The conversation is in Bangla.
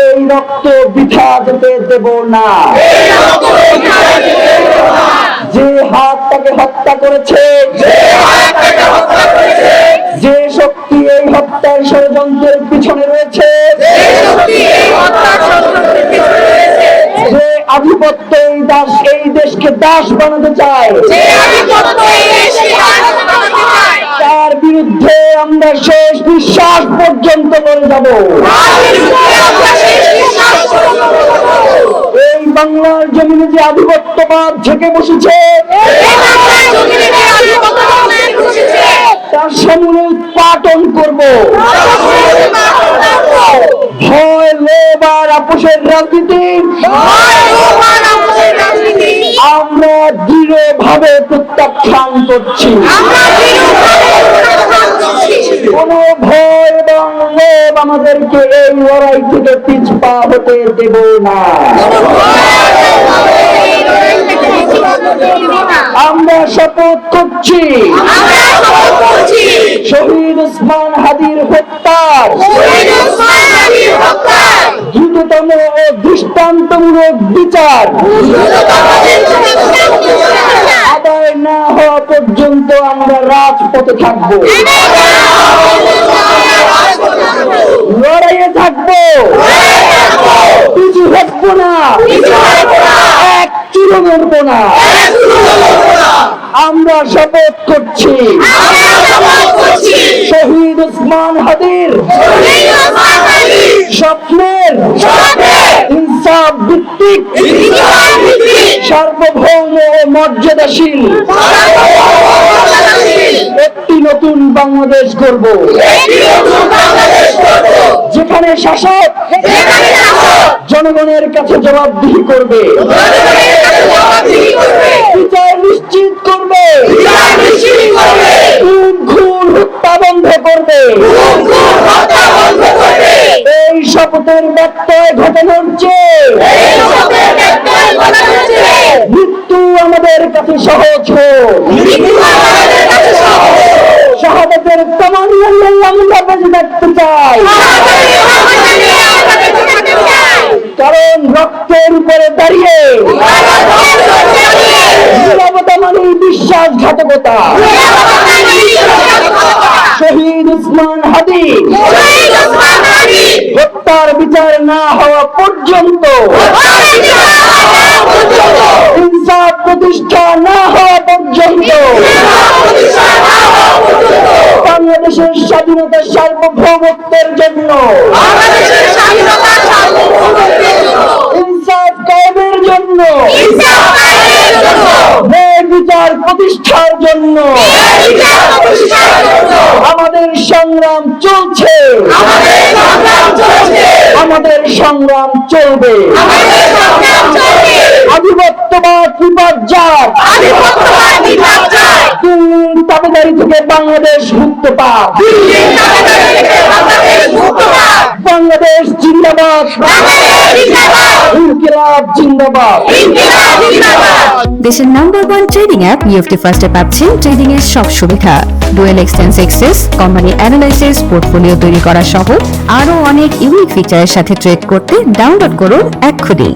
এই রক্ত বৃথা যেতে দেব না। যে হাত তাকে হত্যা করেছে, যে শক্তি এই হত্যার ষড়যন্ত্রের পিছনে রয়েছে, যে আধিপত্য এই দাস এই দেশকে দাস বানাতে চায় তার বিরুদ্ধে আমরা শেষ বিশ্বাস পর্যন্ত করে যাব। এই বাংলার জমিনে যে আধিপত্যবাদ ঝেঁকে বসেছে, তার সমূলে উৎপাটন করব। ভয়, লোভ আর আপোষের রাজনীতি, আমরা দৃঢ়ভাবে প্রত্যাখ্যান করছি। কোন ভয় এবং আমাদেরকে এই লড়াই থেকে পিছপা হতে দেব না। আমরা শপথ করছি। শহীদ ওসমান হাদির হত্যার। দ্রুততম ও দৃষ্টান্তমূলক বিচার আদায় না হওয়া পর্যন্ত আমরা রাজপথে থাকব। লড়াইয়ে থাকব। কিছু হটবো না। এক চুরো মরবো না। আমরা শপথ করছি। শহীদ ওসমান হাদির স্বপ্নের ইনসাফ ভিত্তিক সার্বভৌম ও মর্যাদাশীল একটি নতুন বাংলাদেশ করব যেখানে শাসক জনগণের কাছে জবাবদিহি করবে। বিচার নিশ্চিত করবে। খুন খুন হত্যা বন্ধ করবে। এই শপথের ব্যত্যয় ঘটানোর চেয়ে মৃত্যু আমাদের কাছে সহজ হোক। শাহাদাতের তামান্না নিয়ে আমরা বেঁচে থাকতে চাই। কারণ রক্তের উপরে দাঁড়িয়ে নিরাপত্তা মানে বিশ্বাসঘাতকতা। শহীদ উসমান হাদি হত্যার বিচার না হওয়া পর্যন্ত ইনসাফ প্রতিষ্ঠা না হওয়া পর্যন্ত বাংলাদেশের স্বাধীনতা সার্বভৌমত্বের জন্য। ইনসাফ কায়েমের জন্য। বিচার প্রতিষ্ঠার জন্য। আমাদের সংগ্রাম চলছে। আমাদের সংগ্রাম চলবে। আধিপত্যবাদ বিপর্যয়। দিল্লির থেকে বাংলাদেশ মুক্ত বাংলাদেশ জিন্দাবাদ। দেশের number one trading app UFT ফার্স্টে পাচ্ছেন ট্রেডিং এর সব সুবিধা। Dual exchange access company analysis portfolio তৈরি করা সহ আরও অনেক ইউনিক ফিচারের সাথে ট্রেড করতে ডাউনলোড করুন এক্ষুনি।